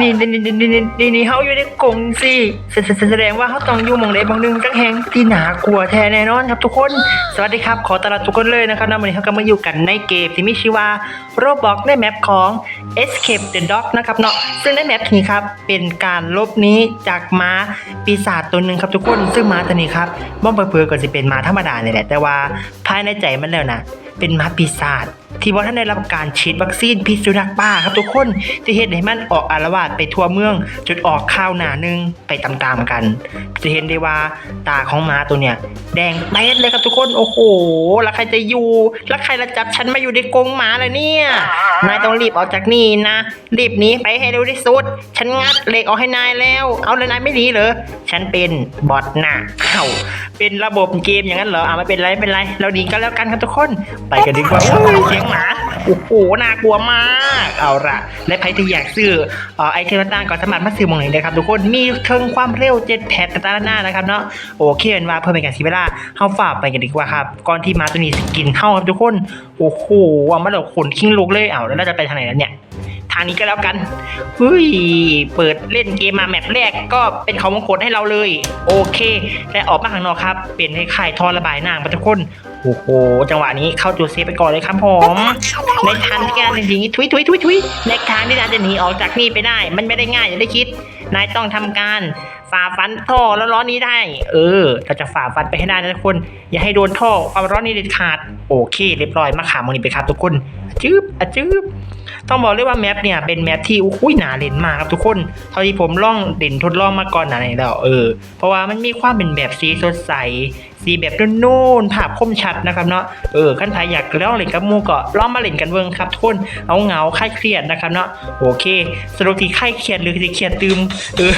นี่นี่นี่นี่นี่นี่นี่เขาอยู่ในกรงสิแสแสแสดงว่าเขาต้องอยู่หมองใดบางหนึ่งจังแหงที่หนากลัวแท้แน่นอนครับทุกคน สวัสดีครับ ขอต้อนรับทุกคนเลยนะครับนะวันนี้เขาก็มาอยู่กันในเกมที่มีชื่อว่า Roblox ในแมปของ Escape the Dog นะครับเนาะซึ่งในแมปนี้ครับเป็นการลบนี้จากม้าปีศาจตัวหนึ่งครับทุกคน ซึ่งม้าตัวนี้ครับบ้องเปื่อก็จะเป็นม้าธรรมดาเนี่ยแหละแต่ว่าภายในใจมันแล้วนะเป็นม้าปีศาจ ที่ว่าท่านได้รับการฉีดวัคซีนพิษสุนัขบ้าครับทุกคนที่เห็นให้มันออกอารวาสไปทั่วเมืองจนออกข้าวหนาหนึงไปตามๆกัน จะเห็นได้ว่าตาของม้าตัวเนี้ยแดงเป๊ดเลยครับทุกคนโอ้โหแล้วใครจะอยู่ แล้วใครจะจับฉันมาอยู่ในกรงหมาเลยเนี่ยนายต้องรีบออกจากนี่นะรีบหนีไปให้เร็วที่สุด ฉันงัดเหล็กออกให้นายแล้ว เอาเลยนายไม่หนีเหรอฉันเป็นบอทนะเอ้าเป็นระบบเกมอย่างนั้นเหรออ่าไม่เป็นไรไม่เป็นไร เราหนีกันแล้วกันครับทุกคน ไปกันดีกว่าโอ้ยเสียงหมาโอ้โหน่ากลัวมาก เอาละและใครที่อยากซื้ออไอเทมต่างๆก็สามารถมาซื้อมองนี้เลยครับทุกคนมีเครื่องความเร็วเจ็ดแพดตาหน้านะครับเนาะโอเคเป็นว่าเพื่อเป็นการสีเวลาเข้าฝาไปกันดีกว่าครับก่อนที่มาตัวนี้สกินเข้าครับทุกคนโอ้โหว่ามาแล้วขนคิงลุกเลยเอาแล้วเราจะไปทางไหนแล้วเนี่ยทางนี้ก็แล้วกันเฮ้ย เปิดเล่นเกมมาแมปแรกก็เป็นเของมงคลให้เราเลย โอเคและออกมาข้างนอกครับ เป็นให้ไข่ทอระบายน้ำมาทุกคน โอ้โห จังหวะนี้เข้าจุดเซฟไปก่อนเลยครับผม ในทางที่การจริงๆทุยทุยทุยทุยในทางที่นายจะหนีออกจากนี่ไปได้ มันไม่ได้ง่ายอย่างที่คิด นายต้องทำการฝ่าฟันท่อแล้วร้อนนี้ได้ เออ เราจะฝ่าฟันไปให้ได้นะทุกคน อย่าให้โดนท่อความร้อนนี้เด็ดขาด โอเค เรียบร้อยมาขามมอนี้ไปครับทุกคนอะจืบอะจืบต้องบอกเลยว่าแมปเนี่ยเป็นแมปที่อุ้ยหนาเล่นมากครับทุกคนเท่าที่ผมล่องเด่นทดลองมาก่อนหนาไหนแล้วเออเพราะว่ามันมีความเป็นแบบสีสดใส สีแบบนุ่นๆภาพคมชัดนะครับเนาะเออขั้นใครอยากลองเล่นกับมูก็ลองมาเล่นกันเบิ่งครับทุกคนเอาเงาคลายเครียดนะครับเนาะโอเคสรุปที่คลายเครียดหรือที่เครียดตืมเออ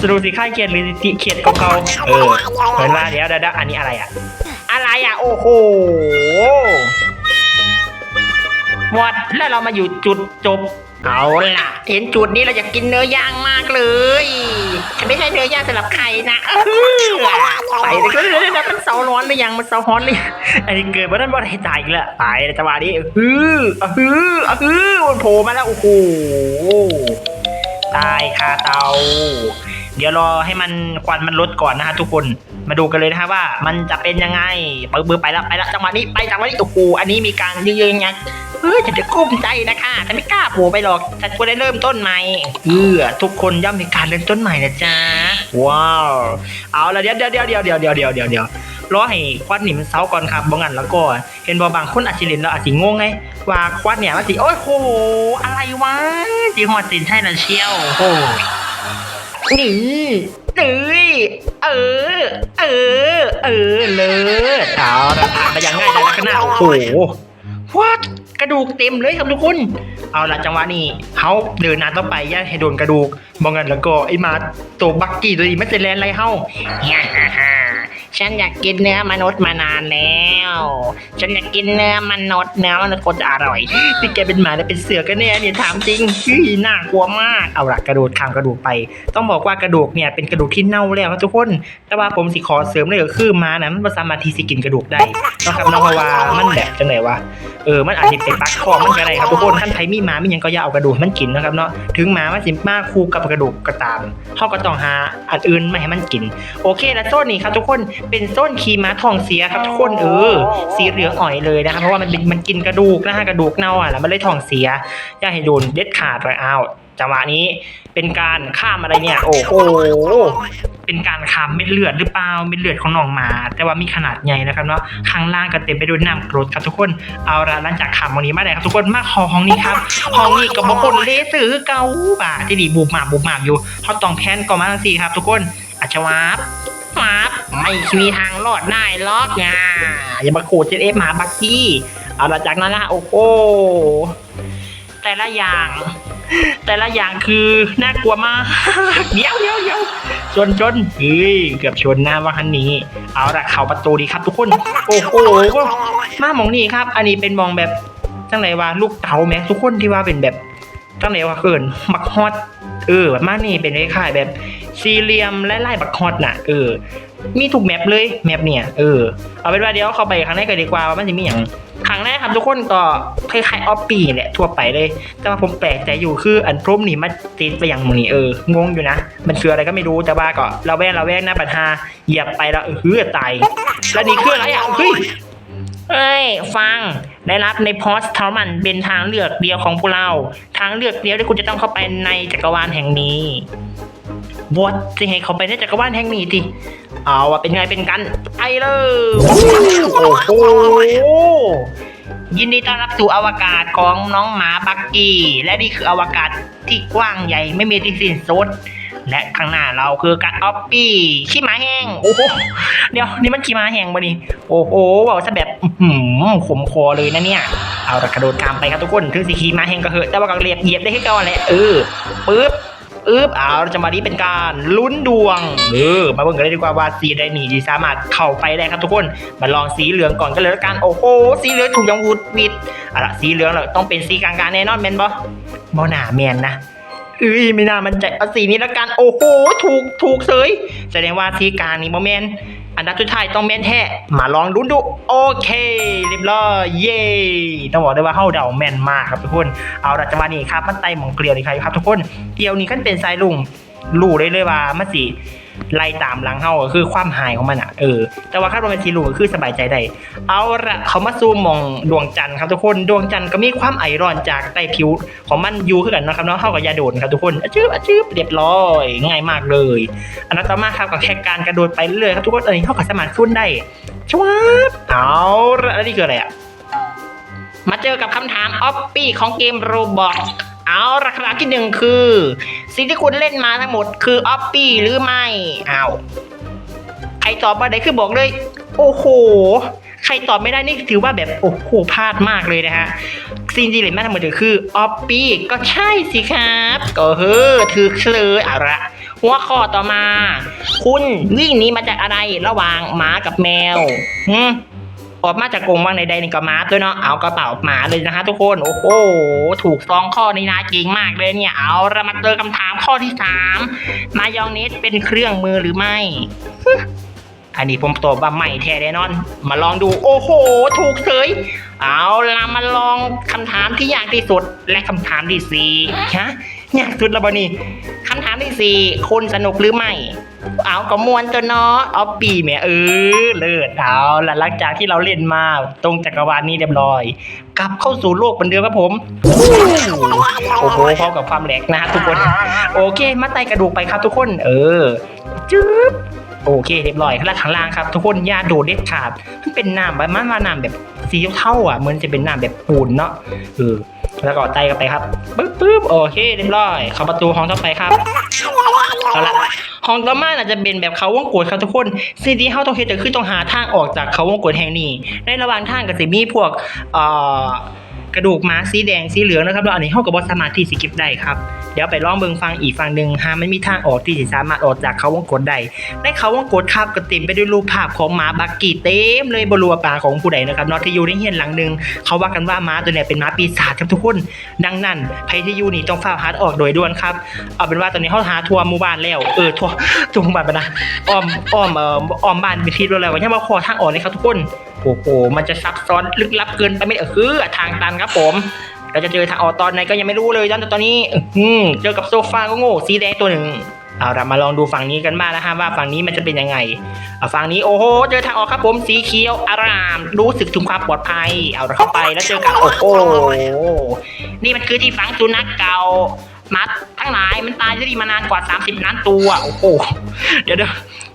สรุปที่คลายเครียดหรือที่เครียดเก่าๆเออเหมือนว่าเดี๋ยวเดี๋ยวเดี๋ยวอันนี้อะไรอะอะไรอะโอ้โหหมดแล้วเรามาอยู่จุดจบ เอาล่ะ เห็นจุดนี้เราจะกินเนื้อย่างมากเลยฉันไม่ใช่เนื้อย่างสำหรับใครนะเออไปเลยก็เลยนะมันเสาร้อนหรือยังมันเสาฮ้อนเลยอันนี้เกิดมาด้านบนให้ตายอีกแล้วไปในจังหวะนี้ฮืออะฮืออะฮือมันโผล่มาแล้วโอ้โหตายคาเตา เดี๋ยวรอให้มันควันมันลดก่อนนะฮะทุกคนมาดูกันเลยนะฮะว่า มันจะเป็นยังไงเปิดมือไปแล้วไปแล้วจังหวะนี้ไปจังหวะนี้โอ้โหอันนี้มีการยืนๆยักเฮ้ยฉันจะกุ้มใจนะคะฉันไม่กล้าโผล่ไปหรอกฉันควรได้เริ่มต้นใหม่เออทุกคนย่อมมีการเริ่มต้นใหม่นะจ๊ะว้าวเอาละเดี๋ยวเดี๋ยวเดี๋ยวเดี๋ยวเดี๋ยวเดี๋ยวเดี๋ยวเดี๋ยวเดี๋ยวรอให้ควันนี่มันเซาก่อนครับบ่งั้นแล้วก็ เห็นบ่บางคนอาจจะเล่นแล้วอาจจะงงไงว่าควันเนี่ยมันสิโอ้ยโหอะไรวะจีฮอดสินใช่นะเชียวโอ้ ยนี่เอ้ยเออ เออ เออ เลยเอาละผ่านไปอย่างง่ายเลยนะข้างหน้าโอ้โหวัด กระดูกเต็มเลยครับทุกคน เอาละจังหวะนี้เขาเดินหน้าต่อไปย่าให้โดนกระดูกมองกันแล้วก็ไอ้มาตัวบักกี้ตัวนี้ไมันจะแลนอะไรเฮาฮ่าฮ่าฉันอยากกินเนื้อมนุษย์มานานแล้ว ฉันอยากกินเนื้อมนุษย์เนื้อมนุษย์ก็อร่อยที่แกเป็นหมาแล้วเป็นเสือกันแน่เนี่ยถามจริงเฮ้ยน่ากลัวมากเอาละกระโดดข้ามกระดูกไป ต้องบอกว่ากระดูกเนี่ยเป็นกระดูกที่เน่าแล้วครับทุกคน แต่ว่าผมสิขอเสริมเลยก็คือมานะมันสามารถที่สิกินกระดูกได้นะครับนาะเพราะว่ามันแบบจังไหนวะเออมันอาจจะเป็นปักคอมันก็ได้ครับทุกคนท่านไทมีหมามิยังก็อย่าเอากระดูกให้มันกินนะครับเนาะถึงหมามันสิมาคู่กับกระดูกก็ตามเขาก็ต้องหาอันอื่นไม่ให้มันกิน โอเคแล้วโซนนี้ครับทุกคนเป็นโซนขีม้าทองเสียครับทุกคนเออสีเหลืองอ่อยเลยนะครับเพราะว่ามันเป็นมันกินกระดูกนะฮะกระดูกเน่าอะแล้วมันเลยทองเสียอย่าให้โดนเด็ดขาดเลยอ้าว จังหวะนี้เป็นการข้ามอะไรเนี่ย โอ้โหเป็นการข้ามเม็ดเลือดหรือเปล่าเม็ดเลือดของน้องหมา แต่ว่ามีขนาดใหญ่นะครับเนาะข้างล่างก็เต็มไปด้วยน้ำกรดครับทุกคนเอาละหลังจากข้ามวันนี้มาได้ครับทุกคนมาขอห้องนี้ครับห้องนี้กับบางคนเลสือเกาบ่าที่ดีบูมหมาบบูมหมาบอยู่เขาต้องแพนก่อนมาทั้งสี่ครับ ทุกคนอาชวาบมาบไม่มีทางรอดได้ล็อกงาอย่ามาโขดเจเอฟหมาบักกี้เอาละจากนั้นนะโอ้โห แต่ละอย่าง แต่ละอย่างคือน่ากลัวมากเดี๋ยวเดี๋ยวเดี๋ยวชนชนเฮ้ยเกือบชนหน้าว่าคันนี้ เอาละเข้าประตูดีครับทุกคน โอ้โหมามองนี่ครับ อันนี้เป็นมองแบบจังไหนวะลูกเต๋าแม็กทุกคนที่ว่าเป็นแบบจังไหนวะเกินบักฮอตเออแบบมานี่เป็นคล้ายๆแบบสี่เหลี่ยมและไล่บักฮอตน่ะเออ มีถูกแมปเลยแมปเนี่ยเออเอาเป็นว่าเดี๋ยวเข้าไปข้งในกันดีกว่าว่ามันจะมีอย่างครั้งแรกครับทุกคนก็คล้ายๆออฟปีแหละทั่วไปเลย แต่ว่าผมแปลกใจอยู่คืออันพรมนี่มันติดไปอย่างมึงนี่เอองงอยู่นะ มันคืออะไรก็ไม่รู้แต่ว่าก็เราแวงเราแวงหน้าปัญหาเหยียบไปแล้วเออเฮือตายแล้วนี่คืออะไรอะเฮ้ยเอ้ย ฟังได้รับในพอสเทามันเป็นทางเลือกเดียวของพวกเรา ทางเลือกเดียวที่คุณจะต้องเข้าไปในจักรวาลแห่งนี้ บอสจะให้เขาไปในจักรวาลแห่งนี้ดิเอาว่าเป็นไงเป็นกันไปเลยโอ้โหยินดีต้อนรับสู่อวกาศของน้องหมาบักกี้และนี่คืออวกาศที่กว้างใหญ่ไม่มีที่สิ้นสุดและข้างหน้าเราคือการออปปี้ขี้หมาแห้งโอ้โหเดี๋ยวนี่มันขี้หมาแห้งปะนี่โอ้โหบอกซะแบบอื้อหืมขมคอเลยนะเนี่ยเอาละกระโดดข้ามไปครับทุกคนถึงสีขี้หมาแห้งก็เหอะแต่ว่าก็เรียบเหยียบได้แค่เก่าแหละเออปึ๊บ อึ๊บเอาเราจะมาดีเป็นการลุ้นดวง เออ มาเบิ่งกันเลยดีกว่าว่าสีใดหนีที่สามารถเข้าไปได้ครับทุกคน มาลองสีเหลืองก่อนกันเลยละกัน โอ้โห สีเหลืองถูกยังวูดวิดเอาละสีเหลืองเราต้องเป็นสีกลางๆแน่นอนแมนบอบอหนาแมนนะเอ้ยไม่น่ามันใจเอาสีนี้ละกัน โอ้โห ถูก ถูกเสยแสดงว่าสีกลางนี่บอแมน อันดับสุดท้ายต้องแมนแท้มาลองลุ้นดูโอเคเรียบร้อยเย่ต้องบอกได้ว่าเข้าเดาแมนมากครับทุกคนเอาละจังหวะนี้ครับมันไตหมองเกลียวนี่ครับทุกคนเกลียวนี่ขั้นเป็นสายลุง รู้ได้เลยว่ามันสิไล่ตามหลังเฮาคือความหายของมันอะเออแต่ว่าคาดว่าเป็นสีลุงก็คือสบายใจได้เอาละเขามาซูมมองดวงจันทร์ครับทุกคนดวงจันทร์ก็มีความไอร้อนจากใต้ผิวของมันอยู่ขึ้นกันนะครับเนาะเท่ากับยาโดนครับทุกคนอะชืบอะชืบเรียบร้อยง่ายมากเลย อันนั้นต่อมาครับกับแค่การกระโดดไปเรื่อยครับทุกคนเออเท่ากับสามารถขึ้นได้ชวบเอาละแล้วนี่คืออะไรอะมาเจอกับคำถามออฟปี้ของเกมโรบอกเอาราคาที่หนึ่งคือ สิ่งที่คุณเล่นมาทั้งหมดคือออฟปี้หรือไม่เอาใครตอบมาได้คือบอกเลย โอ้โห ใครตอบไม่ได้นี่ถือว่าแบบโอ้โหพลาดมากเลยนะฮะสิ่งที่เล่นมาทั้งหมดคือออฟปี้ก็ใช่สิครับก็เฮ้อถือเลยอาละหัวข้อต่อมา คุณวิ่งหนีมาจากอะไรระหว่างหมากับแมวหืม ออกมาจากกรงว่างในใดนี่ก็มาด้วยเนาะเอากระเป๋าหมาเลยนะฮะทุกคนโอ้โหถูกสองข้อนี้นะเก่งมากเลยเนี่ย เอาเรามาเจอคำถามข้อที่สามมายองเนสเป็นเครื่องมือหรือไม่อันนี้ผมตอบว่าไม่แท้แน่นอน มาลองดูโอ้โห ถูกเฉยเอาละมาลองคำถามที่ยากที่สุดและคำถามที่สี่ฮะ ยากสุดแล้วบอนี่คำถามที่สี่คุณสนุกหรือไม่ เอาก็มวนตัวเนาะเอาปีแหม่เออเลิศเอาละหลังจากที่เราเล่นมาตรงจักรวาลนี้เรียบร้อย กลับเข้าสู่โลกเหมือนเดิมครับผม โอ้โหพร้อมกับความแหลกนะทุกคน โอเค มาไตกระดูกไปครับทุกคน เออจึ๊บโอเคเรียบร้อยข้างล่างข้างล่างครับ ทุกคนยาโดดเด็ดขาด มันเป็นน้ำแบมันว่าน้ำแบบสีเท่าอะ เหมือนจะเป็นน้ำแบบปูนเนาะเออ แล้วก็ไต่กันไปครับปึ๊บปึ๊บโอเคเรียบร้อยเข้าประตูห้องต่อไปครับเอาละห้องต่อมาอาจจะเป็นแบบเขาวงกดครับทุกคนสิ่งที่เขาต้องเฮ็ดก็คือต้องหาทางออกจากเขาวงกดแห่งนี้ ในระหว่างทางก็สิมีพวกเอ่อ กระดูกม้าสีแดงสีเหลืองนะครับแล้วอันนี้เขาก็บ่สามารถที่สิเก็บได้ครับเดี๋ยวไปลองเบิงฟังอีกฝั่งหนึ่งหามันมีทางออกที่สิสามารถออกจากเขาวงกดได้ในเขาวงกดครับก็เต็มไปด้วยรูปภาพของหมาบักกี้เต็มเลยบรัวปลาของผู้ใดนะครับนอตที่อยู่ในเฮียนหลังหนึ่งเขาว่ากันว่าม้าตัวนี้เป็นม้าปีศาจครับทุกคน ดังนั้นใครที่อยู่นี่ต้องฝ้าหาดออกโดยด่วนครับเอาเป็นว่าตอนนี้เขาหาทัวร์หมู่บ้านแล้วเออทัวร์ทัวร์หมู่บ้านไปนะอ้อมอ้อมเอ่ออ้อมบ้านไปทีแล้วแล้วยังมาขอทางออกเลยครับทุกคน โอ้โห มันจะซับซ้อนลึกลับเกินไปไม่เออคือทางตันครับผม เราจะเจอทางออกตอนไหนก็ยังไม่รู้เลยตอนตอนนี้ อืเจอกับโซฟาก็โง่สีแดงตัวหนึ่งเอาละมาลองดูฝั่งนี้กันบ้างนะฮะว่าฝั่งนี้มันจะเป็นยังไงเอาฝั่งนี้โอ้โหเจอทางออกครับผมสีเขียวอาราม รู้สึกถึงความปลอดภัย เอาละเข้าไปแล้วเจอกับโอ้โหนี่มันคือที่ฝังสุนัขเก่ามัดทั้งหลายมันตายที่นี่มานานกว่า 30ล้านตัวโอ้โหเดี๋ยวเดี๋ยว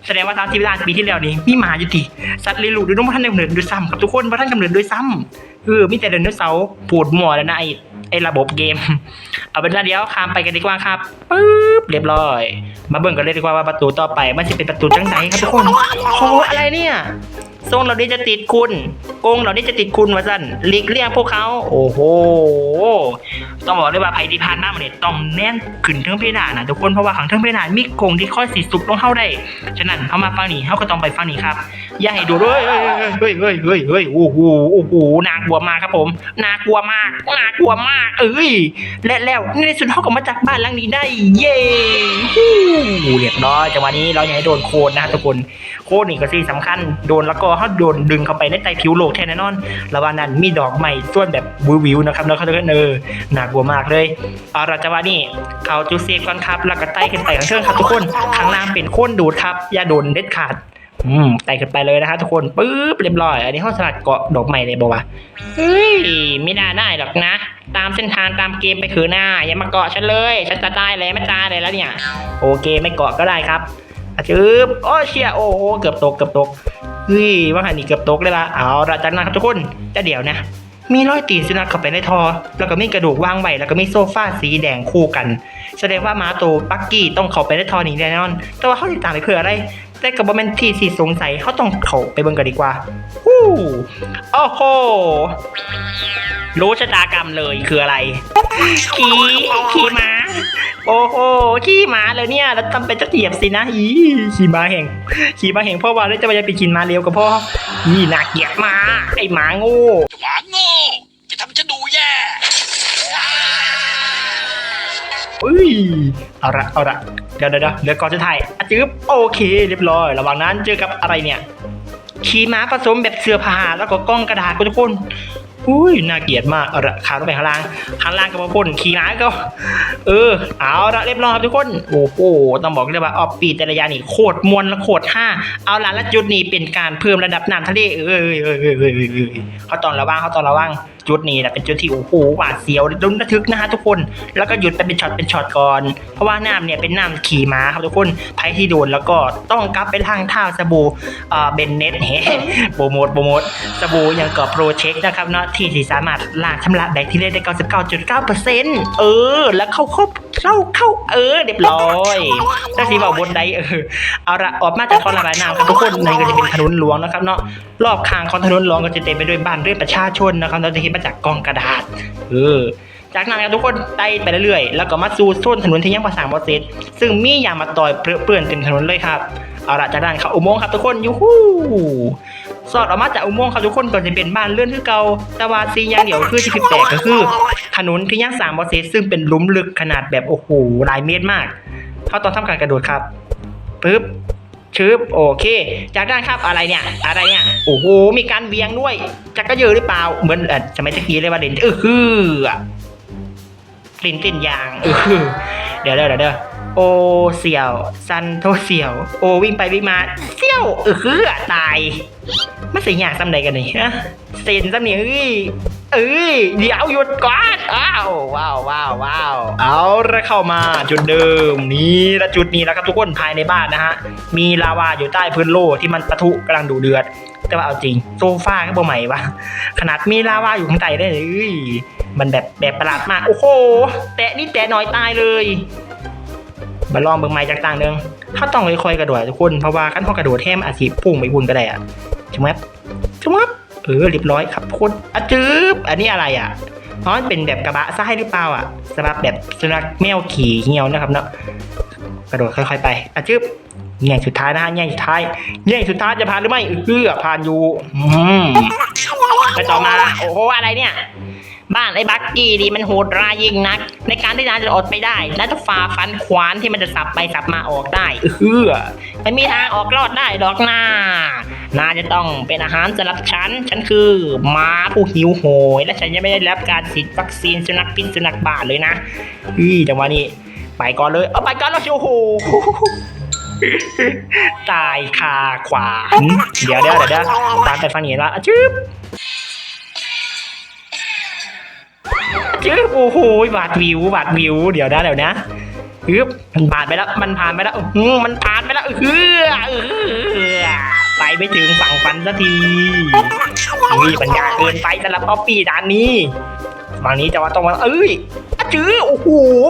แสดงว่า30ล้านปีที่แล้วนี่มีหมาอยู่ดิสัตว์เลี้ยงลูกด้วยน้องท่านกำเนิดด้วยซ้ำครับทุกคนว่าท่านกำเนิดด้วยซ้ำเออมีแต่เดินด้วยเสาร์ปวดหมอแล้วนะไอ้ไอ้ระบบเกม เอาเป็นว่าเดี๋ยวข้ามไปกันดีกว่าครับปึ๊บเรียบร้อย มาเบิ่งกันเลยดีกว่าว่าประตูต่อไปมันจะเป็นประตูจังไหนครับทุกคนโอ้อะไรเนี่ย ทรงเหล่านี้จะติดคุณโกงเหล่านี้จะติดคุณว่าสั้นหลีกเลี่ยงพวกเขา โอ้โห ต้องบอกเลยว่าไผ่ที่ผ่านหน้ามันเนี่ยต้องแน่นขึ้นเทิงเพดานนะทุกคนเพราะว่าขังเทิงเพดานมีโกงที่ค่อยสีสุกลงเข้าได้ ฉะนั้นเขามาฟังนี่เขาก็ต้องไปฟังนี่ครับ อย่าให้ดูด้วยเฮ้ยเฮ้ยเฮ้ยเฮ้ยเฮ้ยโอ้โหโอ้โหน่ากลัวมากครับผมน่ากลัวมากน่ากลัวมาก เอ้ยและแล้วในสุดเขาก็มาจากบ้านหลังนี้ได้ เย้ฮู้เรียบร้อยจังหวะนี้เราอย่าให้โดนโคนนะทุกคน โคนนี่ก็สิ่งสำคัญโดนแล้วก็เขาโดนดึงเข้าไปในใต้ผิวโลกแท้แน่นอนระหว่างนั้นมีดอกใหม่ส่วนแบบวิววิวๆนะครับแล้วเขาเดินเออน่ากลัวมากเลยเอาละจังหวะนี้เขาจูเซก่อนครับแล้วก็ไต่ขึ้นไปข้างเทิงครับทุกคนข้างล่างเป็นโคนดูดครับอย่าโดนเด็ดขาดอืมไต่ขึ้นไปเลยนะฮะทุกคนปึ๊บเรียบร้อย อันนี้ห้องสลัดเกาะดอกใหม่เลยบอกว่าเฮ้ยไม่น่าได้หรอกนะ ตามเส้นทางตามเกมไปคือหน้า อย่ามาเกาะฉันเลย ฉันจะตายเลยไม่ตายเลยแล้วเนี่ย โอเคไม่เกาะก็ได้ครับ อะจึ๊บโอ้เชียโอ้โหเกือบตกเกือบตกเฮ้ยว่าหันนี่เกือบตกเลยละเอาละจากนั้นครับทุกคนจะเดี๋ยวนะ มีรอยตีนสุนัขเข้าไปในทอแล้วก็มีกระดูกวางไว้แล้วก็มีโซฟาสีแดงคู่กัน แสดงว่าหมาตัวปักกี้ต้องเข้าไปในทอนี้แน่นอน แต่ว่าเขาติดตามไปเพื่ออะไรแต่กับบอมเมนที่สีสงสัยเขาต้องเข้าไปเบิ่งกันดีกว่าฮู้โอ้โหรู้ชะตากรรมเลยคืออะไร ขี่ขี่ม้า โอ้โหขี่ม้าเลยเนี่ย แล้วทำเป็นจะเหยียบสินะอีขี่ม้าแห่งขี่ม้าแห่งพ่อว่าแล้วจะมาจะไปกินม้าเร็วกับพ่ออีน่าเกลียดม้าไอ้หมาโง่หมาโง่จะทำฉันดูแย่อุ้ยเอาละเอาละเดี๋ยวเดี๋ยวเดี๋ยวเดี๋ยวก่อนจะถ่ายอะจื๊บโอเค เรียบร้อย ระหว่างนั้นเจอกับอะไรเนี่ย ขี่ม้าผสมแบบเสื้อผ้าแล้วก็กล้องกระดาษคุณทุกคน อุ้ยน่าเกลียดมากเอาละขาลงไปข้างล่างข้างล่างก็มาพ่นขี่ม้าก็เออเอาละเรียบร้อยครับทุกคนโอ้โหต้องบอกเลยว่าออฟปีแต่ละยานี่โคตรมวนและโคตรห้าเอาละและจุดนี้เป็นการเพิ่มระดับน้ำทะเลเอ้ยเอ้ยเอ้ยเอ้ยเอ้ยเอ้ยเขาตอนระวังเขาตอนระวัง จุดนี้นะเป็นจุดที่โอ้โหหวาดเสียวลุ้นระทึกนะฮะทุกคน แล้วก็หยุดไปเป็นช็อตเป็นช็อตก่อน เพราะว่าน้ำเนี่ยเป็นน้ำขี่ม้าครับทุกคนใครที่โดนแล้วก็ต้องกลับไปทางท่าสบู่เอ่อเบนเน็ตเฮ้โปรโมทโปรโมทสบู่ยังกับโปรเช็คนะครับเนาะที่สามารถล้างชำระแบคทีเรียได้ 99.9%เออ แล้วเข้าครบเข้าเข้าเออเรียบร้อยถ้าสีบอกบนใดเออเอาละออกมาจากท่อระบายน้ำครับทุกคนนี่ก็จะเป็นถนนหลวงนะครับเนาะรอบข้างของถนนหลวงก็จะเต็มไปด้วยบ้านเรือนประชาชนนะครับเราจะเห็นมาจากกองกระดาษเออจากนั้นทุกคนไต่ไปเรื่อยๆ แล้วก็มาสู่โซนถนนที่ยังภาษาบอสเซตซึ่งมียางมาต่อยเปื้อนเต็มถนนเลยครับ เอาละจากนั้นเข้าอุโมงค์ครับทุกคนยูฮูสอดออกมาจากอุโมงค์ครับทุกคนก็จะเป็นบ้านเลื่อนที่เก่าแต่ว่าซีอย่างเดียวคือที่ผิดแปลกก็คือ ถนนที่ยังสามบอสเซตซึ่งเป็นลุมลึกขนาดแบบโอ้โหหลายเมตรมาก เขาตองทำการกระโดดครับปึ๊บ ชืบโอเค จากด้านครับอะไรเนี่ย อะไรเนี่ย โอ้โห มีการเวียงด้วย จักรเยอหรือเปล่า เหมือนเออจะไม่ตะกี้เลยว่าเด่นเออฮือลินตินยางเออฮือเดี๋ยวเดี๋ยวเดี๋ยวเดี๋ยว โอเสี่ยวซันโทเสี่ยว โอวิ่งไปวิ่งมาเสี่ยวเออฮือตายมันเสียยางซ้ำใดกันนี่ฮะเซนซ้ำนี่เอ้ยเอ้ยเดี๋ยวหยุดก่อนอ้าวว้าวว้าวว้าวเอาละเข้ามาจุดเดิมนี่ละจุดนี้แล้วครับทุกคนภายในบ้านนะฮะมีลาวาอยู่ใต้พื้นโลที่มันปะทุกำลังดูเดือด แต่ว่าเอาจริงโซฟาก็บ่ใหม่วะขนาดมีลาวาอยู่ข้างใต้ได้เลยเอ้ยมันแบบแบบประหลาดมากโอ้โหแตะนี่แตะน้อยตายเลย มาลองเบิ่งไม้จากต่างเดิงถ้าต้องค่อยๆกระโดดทุกคน เพราะว่าขั้นพอกระโดดแทมอาจสิพุ่งไปบุญก็ได้อะใช่ไหมใช่ไหมเออเรียบร้อยครับทุกคนอะจืบอันนี้อะไรอะอ๋อมันเป็นแบบกระบะซ้ายหรือเปล่าอะสำหรับแบบสุนัขแมวขี่เหี่ยวนะครับเนาะกระโดดค่อยๆไปอะจึ๊บแง่งสุดท้ายนะฮะแง่งสุดท้ายแง่งสุดท้ายจะผ่านหรือไม่เอื้อผ่านอยู่อืมไปต่อมา โอ้โหอะไรเนี่ย บ้านไอ้บักกี้ดีมันโหดร้ายยิ่งนัก ในการที่นายจะอดไปได้นายจะฝ่าฟันขวานที่มันจะสับไปสับมาออกได้เอื้อไม่มีทางออกรอดได้ดอกหน้านาจะต้องเป็นอาหารสำหรับฉัน ฉันคือม้าผู้หิวโหย และฉันยังไม่ได้รับการฉีดวัคซีนสุนัขพิษสุนัขบ้าเลยนะอือจังหวะนี้ ไปก่อนเลย เอาไปก่อนแล้วโอ้โหตายคาขวาน เดี๋ยวเดี๋ยวเดี๋ยวเดี๋ยวตามไปฟังนี้ละอะจึ๊บ จึ๊บโอ้โหบาดวิวบาดวิว เดี๋ยวนะเดี๋ยวนะฮึบมันผ่านไปแล้ว มันผ่านไปแล้วอือมันผ่านไปแล้วเออเออไปไม่ถึงฝั่งฟันสักทีนี่ปัญญาเกินไปสำหรับป๊อปปี้ด่านนี้ฝั่งนี้จะว่าต้องมาเอ้ยอจื้อโอ้โห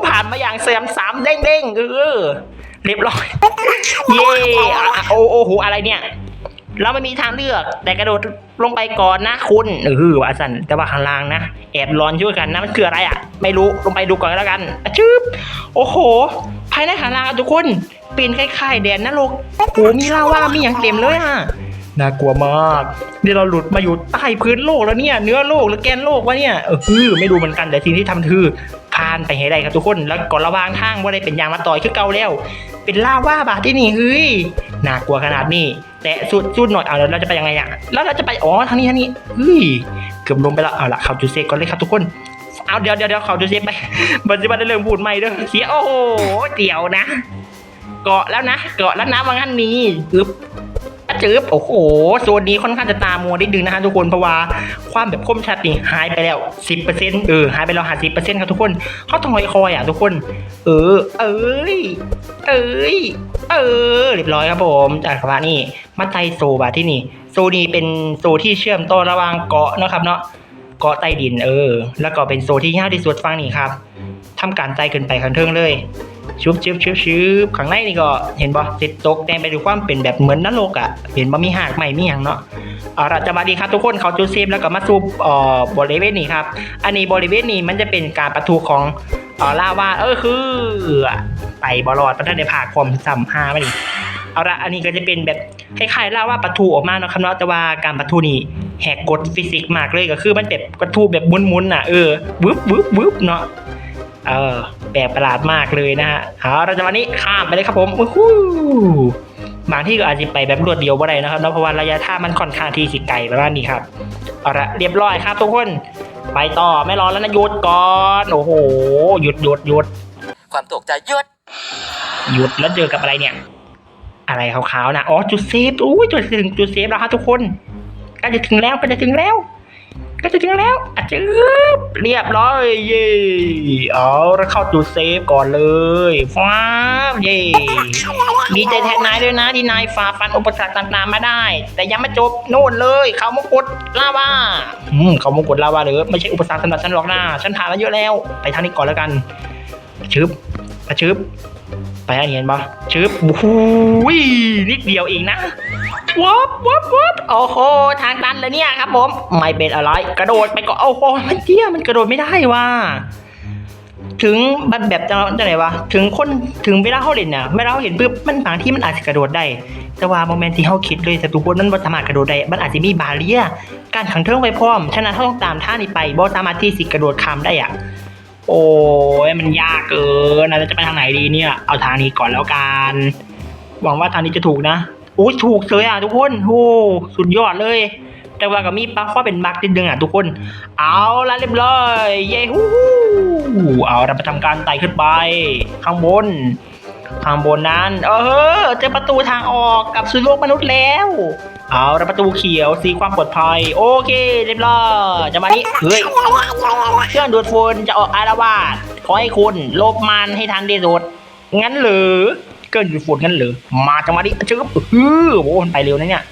ผ่านมาอย่างแซมสามเด้งเด้งเออเรียบร้อย เย่โอ้โหอะไรเนี่ย เราไม่มีทางเลือก แต่กระโดดลงไปก่อนนะคุณเออว่าสันแต่ว่าข้างล่างนะ แอบร้อนช่วยกันนะมันคืออะไรอะ ไม่รู้ลงไปดูก่อนก็แล้วกันอะชึบโอ้โห ภายในข้างล่างอะทุกคนเป็นคล้ายๆแดนนรกโอ้โหมีลาวามีอย่างเต็มเลยอะน่ากลัวมากนี่เราหลุดมาอยู่ใต้พื้นโลกแล้วเนี่ยเนื้อโลกหรือแกนโลกวะเนี่ยเออคือไม่รู้เหมือนกันแต่สิ่งที่ทำคือผ่านไปให้ได้ครับทุกคนแล้วก่อนระวางทางว่าได้เป็นยางมาต่อยคือเก่าแล้ว เป็นลาวาบาดที่นี่เฮ้ยน่ากลัวขนาดนี้ แต่สุดสุดหน่อยเอาแล้วเราจะไปยังไงอะแล้วเราจะไปอ๋อทางนี้ทางนี้เฮ้ยเกือบลงไปแล้วเอาละเขาจูเซ่ก่อนเลยครับทุกคนเอาเดี๋ยวเดี๋ยวเดี๋ยวเขาจูเซ่ไปบันจะมาได้เริ่มพูดใหม่เด้อเสียโอ้โหเดี๋ยวนะ เกาะแล้วนะ เกาะแล้วนะว่างั้นนี้อึบ จืบโอ้โหโซนนี้ค่อนข้างจะตามัวนิดนึงนะฮะทุกคนเพราะว่าความแบบคมชัดนี่หายไปแล้วสิบเออหายไปแล้วหาสิเครับทุกคนเขาต้องคอยคอยอะทุกคน เออ เอ้ย เอ้ย เออเรียบร้อยครับผมจากว่านี่มาไตโซบาที่นี่ โซนี้เป็นโซที่เชื่อมต่อระหว่างเกาะนะครับเนาะเกาะใต้ดินเออ แล้วก็เป็นโซที่ยากที่สุดฟังนี่ครับทำการไตขึ้นไปข้างเทิงเลย ชุบชุบชุบชุบข้างในนี่ก็เห็นบ่ติดตกแต่งไปด้วยความเป็นแบบเหมือนนรกอะ่ะเห็นบ่มีหากใหม่มีอย่างเนาะเอาละจะมาดีครับทุกคนเขาจูเซฟแล้วก็มาซูบเอ่อบริเวณนี้ครับอันนี้บริเวณนี้มันจะเป็นการประทุของเอ่อลาวาเออคือไปบอลอดประทันในภาคความสัมห้าไม่ดีเอาละอันนี้ก็จะเป็นแบบคล้ายๆลาวาประทุออกมาเนาะครับเนาะแต่ว่าการประทุนี่แหกกฎฟิสิกส์มากเลยก็คือมันแบบประทุแบบมุนๆน่ะเออวึบวึบวึบเนาะ เออแปลกประหลาดมากเลยนะฮะเอาเราจะวันนี้ข้ามไปเลยครับผมอู้หูบางที่ก็อาจจะไปแบบรวดเดียวบ่ได้นะครับเนาะเพราะว่าระยะทางมันค่อนข้างที่สิไกลประมาณนี้ครับเอาละเรียบร้อยครับทุกคน ไปต่อไม่รอแล้วนะหยุดก่อนโอ้โหหยุดหยุดหยุดความตกใจเยอะหยุดแล้วเจอกับอะไรเนี่ย อะไรขาวๆนะอ๋อจุดเซฟอุ้ยจุดถึงจุดเซฟแล้วครับทุกคนใก็จะถึงแล้วใก็จะถึงแล้ว ก็จะถึงแล้วอาจจะเรียบร้อยเย่เอาแล้วเข้าจุดเซฟก่อนเลยฟ้าเย่ดีใจแทนนายด้วยนะที่นายฝ่าฟันอุปสรรคต่างๆมาได้ แต่ยังไม่จบโน่นเลยเขามงกุฎลาวาอืมเขามงกุฎลาวาหรือไม่ใช่อุปสรรคสำหรับฉันหรอกนะฉันผ่านมาเยอะแล้ว ไปทางนี้ก่อนแล้วกันชึบอะชึบไปอันนี้เห็นปะชึบโอ้โหนิดเดียวเองนะ วับวับวับโอ้โหทางตันเลยเนี่ยครับผมไม่เป็นอะไร กระโดดไปก็โอ้โหมันเตี้ยมันกระโดดไม่ได้ว่ะถึงบันแบบจะจะไหนวะถึงคนถึงเวลาเขาเล่นเนี่ยเวลาเขาเห็นปุ๊บมันบางที่มันอาจจะกระโดดได้ แต่ว่าโมเมนต์ที่เขาคิดเลยแต่ทุกคนมันบ่สามารถกระโดดได้มันอาจจะมีบาเรียการขังเทิงไว้พร้อมฉะนั้นเขาต้องตามท่านี้ไปบ่สามารถที่สิกระโดดข้ามได้อะโอ้ยมันยากเกินเราจะไปทางไหนดีเนี่ย เอาทางนี้ก่อนแล้วกัน หวังว่าทางนี้จะถูกนะ อุ้ยถูกเลยอะทุกคนโอ้สุดยอดเลย แต่ว่าก็มีปลั๊กข้อเป็นบั๊กนิดนึงอะทุกคน เอาละเรียบร้อยเย้ฮู้เอาเราไปทำการไต่ขึ้นไป ข้างบน ข้างบนนั้น เออเจอประตูทางออกกลับสู่โลกมนุษย์แล้ว เอาละประตูเขียวสีความปลอดภัย โอเค เรียบร้อยจะมานี้เฮ้ยเครื่องดูดฝุ่นจะออกอารวาสขอให้คุณลบมันให้ทันที่สุดงั้นเหรือ เครื่องดูดฝุ่นงั้นเหรือมาจังหวะนี้จึ๊บเออโอ้มันไปเร็วนะเนี่ย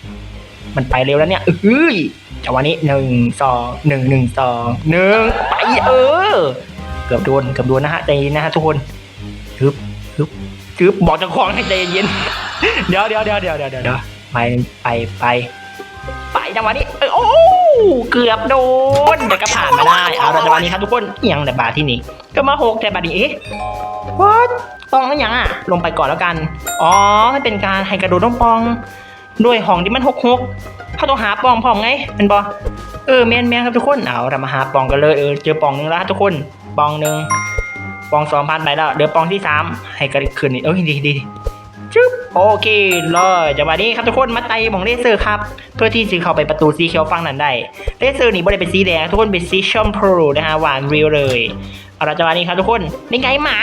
มันไปเร็วแล้วเนี่ยเอ้ยจังหวะนี้หนึ่งสองหนึ่งหนึ่งสองหนึ่งไปเออ เกือบโดนเกือบโดนนะฮะใจเย็นนะฮะทุกคนฮึบฮึบฮึบบอกเจ้าของให้ใจเย็นเดี๋ยวเดี๋ยวเดี๋ยวเดี๋ยวเดี๋ยวเดี๋ยวไปไปไปไปจังหวะนี้เออโอ้ เกือบโดนแต่ก็ผ่านมาได้ เอาละจังหวะนี้ครับทุกคนเอียงแต่บาทที่นี่ ก็มาหกแต่บาทนี้เอ๊ะวัดปองแล้วยังอะ ลงไปก่อนแล้วกัน อ๋อมันเป็นการให้กระโดดต้องปอง ด้วยห้องที่มันหกหกเขาต้องหาปองพร้อมไงเป็นบอเออแมนแมนครับทุกคน เอาเรามาหาปองกันเลยเออเจอปองหนึ่งแล้วทุกคนปองหนึ่งปองสองพันไปแล้วเดี๋ยวปองที่สามให้กระดิกขึ้นนี่เอ้ยดีดี โอเคเลยจังหวะนี้ครับทุกคนมาไต่หมองเลเซอร์ครับเพื่อที่จะเข้าไปประตูสีเขียวฝั่งนั้นได้เลเซอร์นี่ไม่ได้เป็นสีแดงทุกคนเป็นสีชมพูนะฮะหวานเรียวเลยเอาละจังหวะนี้ครับทุกคนนี่ไงหมา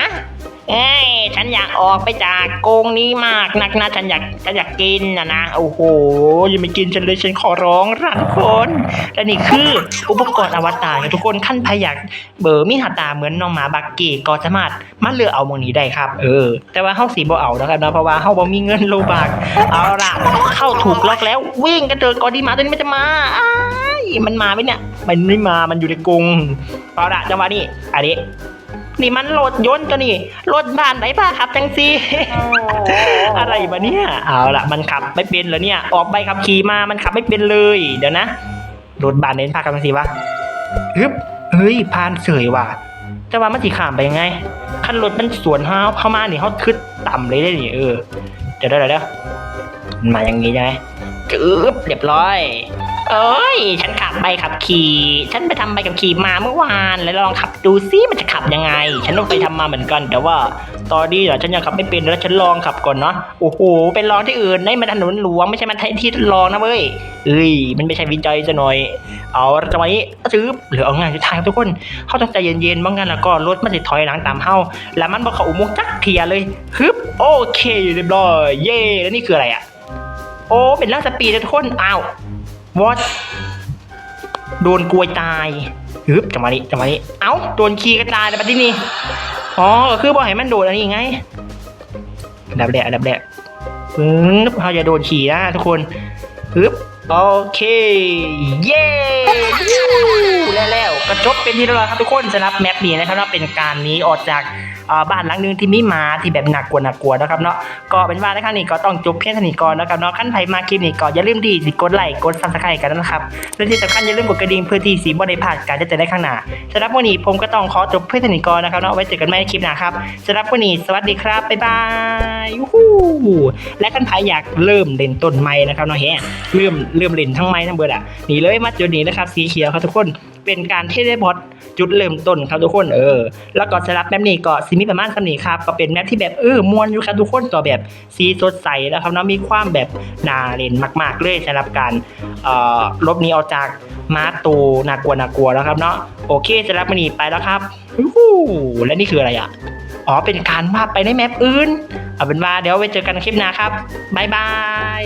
เอ้ยฉันอยากออกไปจากกรงนี้มากนักนะฉันอยากฉันอยากกินนะนะโอ้โหอยังไม่กินฉันเลยฉันขอร้องรักคนและนี่คืออุปกรณ์อวตารทุกคนขั้นพยักเบอร์มีหาตาเหมือนน้องหมาบักกี้ก็สามารถมาเลือกเอามองนี้ได้ครับ เออ แต่ว่าเฮาสีบ่เอานะครับเนาะเพราะว่าเฮาบ่มีเงินโลบักเอาล่ะเข้าถูกล็อกแล้ววิ่งกันเถอะก่อนที่หมาตัวนี้มันจะมาอ้ายมันมาไหมเนี่ยมันไม่มามันอยู่ในกรงเอาล่ะจังหวะนี้อันนี้ นี่มันรถยนต์ตัวนี่รถบ้านไหนป้าขับจังซีอะไรมาเนี่ยเอาละมันขับไม่เป็นเหรอเนี่ย ออกใบขับขี่มามันขับไม่เป็นเลย เดี๋ยวนะรถบ้านเน้นพากันมาสิวะฮึบเฮ้ยพานเสยว่ะแต่ว่ามันสีขามไปยังไงคันรถมันสวนเฮาเข้ามานี่เขาขึ้นต่ำเลยได้นี่เออเดี๋ยวเดี๋ยวเดี๋ยวมันมาอย่างงี้ใช่ไหมจึ๊บเรียบร้อย เอ้ย ฉันขับใบขับขี่ ฉันไปทำใบขับขี่มาเมื่อวาน แล้วลองขับดูซิมันจะขับยังไง ฉันต้องไปทำมาเหมือนกัน แต่ว่าตอนนี้เหรอฉันยังขับไม่เป็นแล้วฉันลองขับก่อนเนาะ โอ้โห เป็นลองที่อื่นนี่มันถนนหลวงไม่ใช่มันที่ทดลองนะเว้ย เอ้ย มันไม่ใช่วิจัยซะหน่อย เอาจังหวะนี้ซื้อหรือเอาง่ายสุดท้ายทุกคน เขาต้องใจเย็นๆบ้างงานแล้วก็รถมันจะถอยหลังตามเฮาแล้วมันบอกเขาอุโมงค์จักเทียเลยฮึบโอเคเรียบร้อย เย่แล้วนี่คืออะไรอะโอ้ เป็นร่าสปีดนะทุกคน อ้าว วอทโดนกลวยตายฮึบจังหวะนี้จังหวะนี้ เอ้าโดนขี่กระตายในปฏินี่อ๋อก็คือบอกให้มันโดนอันนี้ไงอันดับแรกอันดับแรกปึ๊บเขาจะโดนขี่นะทุกคนฮึบโอเค เย้แล้วแล้วก็จบเป็นที่เรียบร้อยครับทุกคนสำหรับแมปนี้นะครับว่าเป็นการหนี้ออกจากอ่า บ้านหลังหนึงที่มีหมาที่แบบหนักกว่าหนักกว่านะครับเนาะก็เป็นว่าในครั้งนี้ก็ต้องจบเพียงเท่านี้ก่อนนะครับเนาะขั้นไผมาคลิปนี้ก็อย่าลืมดีสิกดไลค์กดซับสไครต์กันนะครับและที่สำคัญอย่าลืมกดกระดิ่งเพื่อที่สีบ่ได้พลาดการจะเจอได้ข้างหน้าสำหรับวันนี้ผมก็ต้องขอจบเพียงเท่านี้ก่อนนะครับเนาะไว้เจอกันใหม่ในคลิปหน้าครับสำหรับวันนี้สวัสดีครับบ๊ายบายยูฮูและขั้นไผอยากเริ่มเล่นต้นไม้นะครับเนาะเฮ้เริ่มเริ่มเล่นทั้งไม้ทั้งเบิดอะหนีเลยมาจุดนี้นะครับสีเขียวครับทุกคน เป็นการเทเลพอร์ตจุดเริ่มต้นครับทุกคนเออ แล้วก็สำหรับแมปนี้ก็สิมีประมาณสำนี้ครับก็เป็นแมปที่แบบเออมวนอยู่ครับทุกคนก็แบบสีสดใสแล้วครับเนาะมีความแบบน่าเล่นมาก ๆ เลยสำหรับการเอ่อลบนี้ออกจากมาตูน่ากลัวน่ากลัวแล้วครับเนาะโอเคสำหรับวันนี้ไปแล้วครับอู้และนี่คืออะไรอะอ๋อเป็นการวาดไปในแมปอื่นเอาเป็นว่าเดี๋ยวไว้เจอกันคลิปหน้าครับบ๊ายบาย